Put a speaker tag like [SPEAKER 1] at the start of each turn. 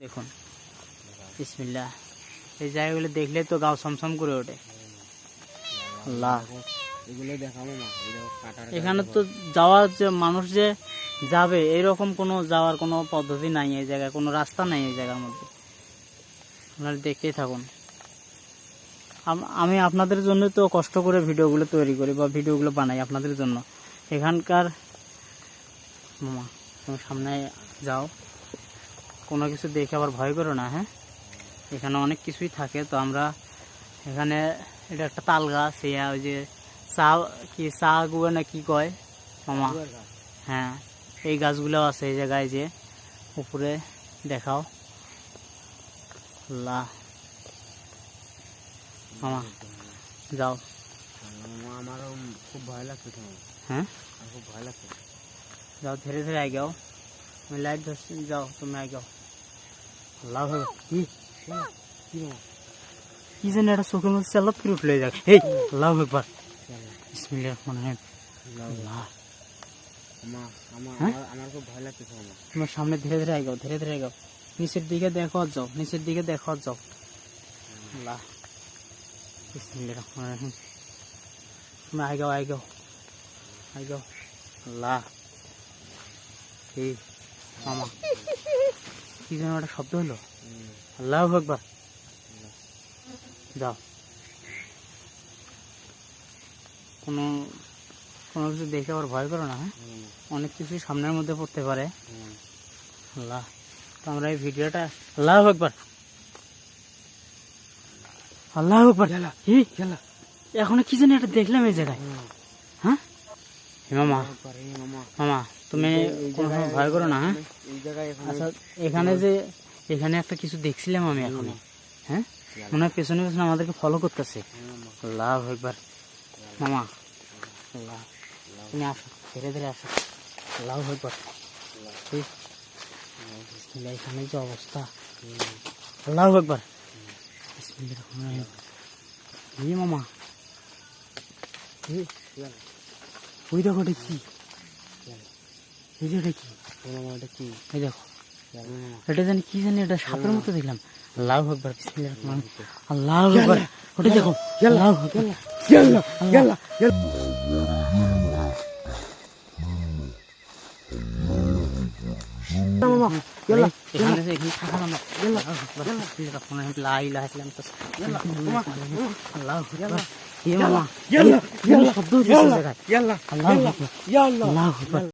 [SPEAKER 1] দেখুন। বিসমিল্লাহ। এই জায়গাগুলো দেখলে তো গাও সমসম করে ওঠে। এখানে তো যাওয়ার যে মানুষ যে যাবে, এরকম কোনো যাওয়ার কোনো পদ্ধতি নাই এই জায়গায়, কোনো রাস্তা নাই এই জায়গার মধ্যে। আপনারা দেখতেই থাকুন। আমি আপনাদের জন্য তো কষ্ট করে ভিডিওগুলো তৈরি করি বা ভিডিওগুলো বানাই আপনাদের জন্য। এখানকার মামা, তুমি সামনে যাও। কোনো কিছু দেখে আবার ভয় করো না হ্যাঁ? এখানে অনেক কিছুই থাকে তো আমরা এখানে এটা একটা তাল গাছ এই ওই যে চা কি চা গুয়া না কি কয়? মামা। হ্যাঁ এই গাছগুলো আছে এই জায়গায় যে উপরে দেখাও। আল্লাহ। মামা যাও।
[SPEAKER 2] আমারও খুব ভয় লাগছে
[SPEAKER 1] হ্যাঁ?
[SPEAKER 2] খুব ভয় লাগছে।
[SPEAKER 1] যাও ধীরে ধীরে আগে যাও আমি লাইট ধরছি যাও তুমি আগে যাও আল্লাহ ভগবান। কি?
[SPEAKER 2] কি
[SPEAKER 1] জানি একটা চোখের মধ্যে চালাত করে উঠলে যাক। এই আল্লাহ একবার বিসমিল্লাহির রহমানির রহিম তোমার সামনে ধীরে ধীরে আগাও, ধীরে ধীরে আগাও। নিচের দিকে দেখো, যাও। নিচের দিকে দেখো, যাও। আল্লাহ। বিসমিল্লাহির রহমানির রহিম তুমি আগাও আগাও। আগাও। আল্লাহ। এই মামা। কি যেন একটা শব্দ হলো। আল্লাহ একবার যাও। কোনো কোনো কিছু দেখে আবার ভয় করো না হ্যাঁ? অনেক কিছুই সামনের মধ্যে পড়তে পারে। আল্লাহ তো আমরা এই ভিডিওটা আল্লাহ একবার আল্লাহ একবার কি এখন কি জানি একটা দেখলাম এই জায়গায়। হ্যাঁ? মামা।
[SPEAKER 2] মামা
[SPEAKER 1] তুমি কোনো সময় ভয় করো না হ্যাঁ?
[SPEAKER 2] জায়গায়
[SPEAKER 1] আচ্ছা এখানে যে এখানে একটা কিছু দেখছিলাম আমি এখন হ্যাঁ? মনে হয় পেছনে পেছনে আমাদেরকে ফলো করতেছে। আল্লাহ একবার। মামা আল্লাহ তুমি আসো ধীরে ধীরে আসো। আল্লাহ একবার। এখানে যে অবস্থা। আল্লাহ একবার। মামা। ওই দেখো কি এই যে এটা কি?
[SPEAKER 2] এটা কি?
[SPEAKER 1] এই দেখো। এটা জানি কি জানি এটা সাপের মতো দেখলাম। আল্লাহ একবার। আল্লাহ একবার ওটা দেখো। আল্লাহ একবার